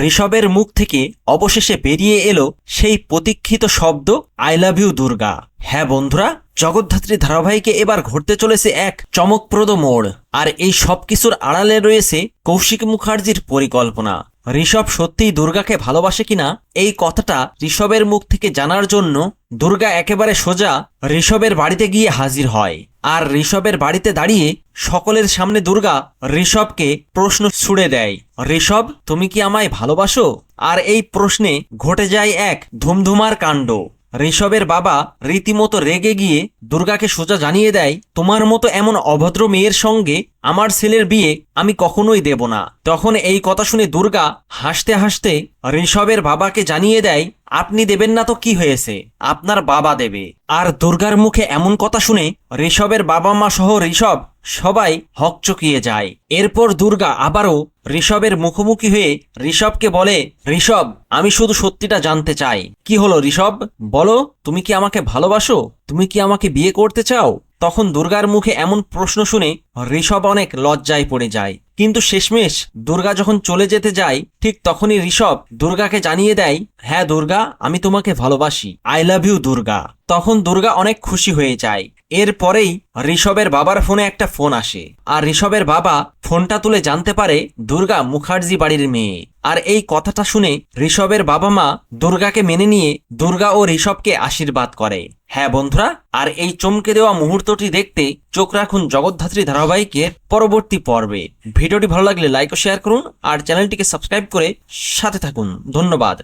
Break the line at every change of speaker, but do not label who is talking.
ঋষভের মুখ থেকে অবশেষে বেরিয়ে এলো সেই প্রতীক্ষিত শব্দ আই লাভ ইউ দুর্গা। হ্যাঁ বন্ধুরা, জগদ্ধাত্রী ধারাবাহিকে এবার ঘটতে চলেছে এক চমকপ্রদ মোড়। আর এই সব কিছুর আড়ালে রয়েছে কৌশিক মুখার্জির পরিকল্পনা। ঋষভ সত্যিই দুর্গাকে ভালোবাসে কিনা? এই কথাটা ঋষভের মুখ থেকে জানার জন্য দুর্গা একেবারে সোজা ঋষভের বাড়িতে গিয়ে হাজির হয়। আর ঋষভের বাড়িতে দাঁড়িয়ে সকলের সামনে দুর্গা ঋষভকে প্রশ্ন ছুড়ে দেয়, ঋষভ, তুমি কি আমায় ভালোবাসো? আর এই প্রশ্নে ঘটে যায় এক ধুমধুমার কাণ্ড। ঋষভের বাবা রীতিমতো রেগে গিয়ে দুর্গাকে সোজা জানিয়ে দেয়, তোমার মতো এমন অভদ্র মেয়ের সঙ্গে আমার ছেলের বিয়ে আমি কখনোই দেব না। তখন এই কথা শুনে দুর্গা হাসতে হাসতে ঋষভের বাবাকে জানিয়ে দেয়, আপনি দেবেন না তো কি হয়েছে? আপনার বাবা দেবে। আর দুর্গার মুখে এমন কথা শুনে ঋষভের বাবা মা সহ ঋষভ সবাই হকচকিয়ে যায়। এরপর দুর্গা আবারও ঋষভের মুখোমুখি হয়ে ঋষভকে বলে, ঋষভ, আমি শুধু সত্যিটা জানতে চাই। কি হলো ঋষভ? বলো, তুমি কি আমাকে ভালোবাসো? তুমি কি আমাকে বিয়ে করতে চাও? তখন দুর্গার মুখে এমন প্রশ্ন শুনে ঋষভ অনেক লজ্জায় পড়ে যায়। কিন্তু শেষমেশ দুর্গা যখন চলে যেতে যায়, ঠিক তখনই ঋষভ দুর্গাকে জানিয়ে দেয় হ্যাঁ দুর্গা, আমি তোমাকে ভালোবাসি। I love you Durga. তখন দুর্গা অনেক খুশি হয়ে যায়। এরপরেই ঋষভের বাবার ফোনে একটা ফোন আসে। আর ঋষভের বাবা ফোনটা তুলে জানতে পারে দুর্গা মুখার্জি বাড়ির মেয়ে। আর এই কথাটা শুনে ঋষভের বাবা মা দুর্গাকে মেনে নিয়ে দুর্গা ও ঋষভকে আশীর্বাদ করে। হ্যাঁ বন্ধুরা, আর এই চমকে দেওয়া মুহূর্তটি দেখতে চোখ রাখুন জগদ্ধাত্রী ধারাবাহিকের পরবর্তী পর্বে। ভিডিওটি ভালো লাগলে লাইক ও শেয়ার করুন, আর চ্যানেলটিকে সাবস্ক্রাইব করে সাথে থাকুন। ধন্যবাদ।